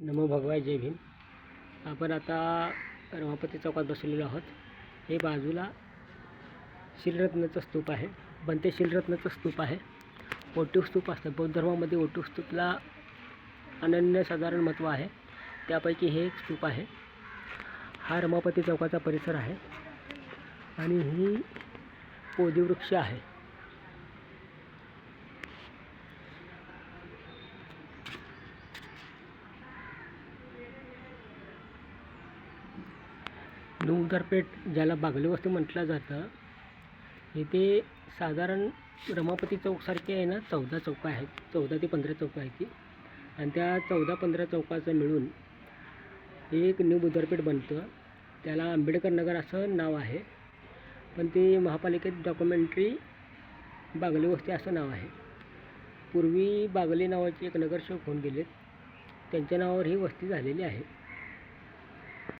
नमो भगवाय जय भीम. आपण आता रमापती चौकात बसलेलो आहोत. हे बाजूला शिलरत्नाचं स्तूप आहे. बनते शिलरत्नाचं स्तूप आहे. ओटीव स्तूप असतं. बौद्ध धर्मामध्ये ओटीव स्तूपला अनन्यसाधारण महत्त्व आहे. त्यापैकी हे एक स्तूप आहे. हा रमापती चौकाचा परिसर आहे. आणि ही पोदीवृक्ष आहे. नऊदरपेठ ज्याला बागली वस्ती म्हटलं जातं इथे साधारण रमापती चौकसारखे आहे ना चौदा चौका आहेत चौदा ते पंधरा चौका आहेत ती. आणि त्या चौदा पंधरा चौकाचं मिळून एक न्यू बुधरपेठ बनतं. त्याला आंबेडकर नगर असं नाव आहे. पण ते महापालिकेत डॉक्युमेंटरी बागली वस्ती असं नाव आहे. पूर्वी बागली नावाचे एक नगरसेवक होऊन गेलेत. त्यांच्या नावावर ही वस्ती झालेली आहे.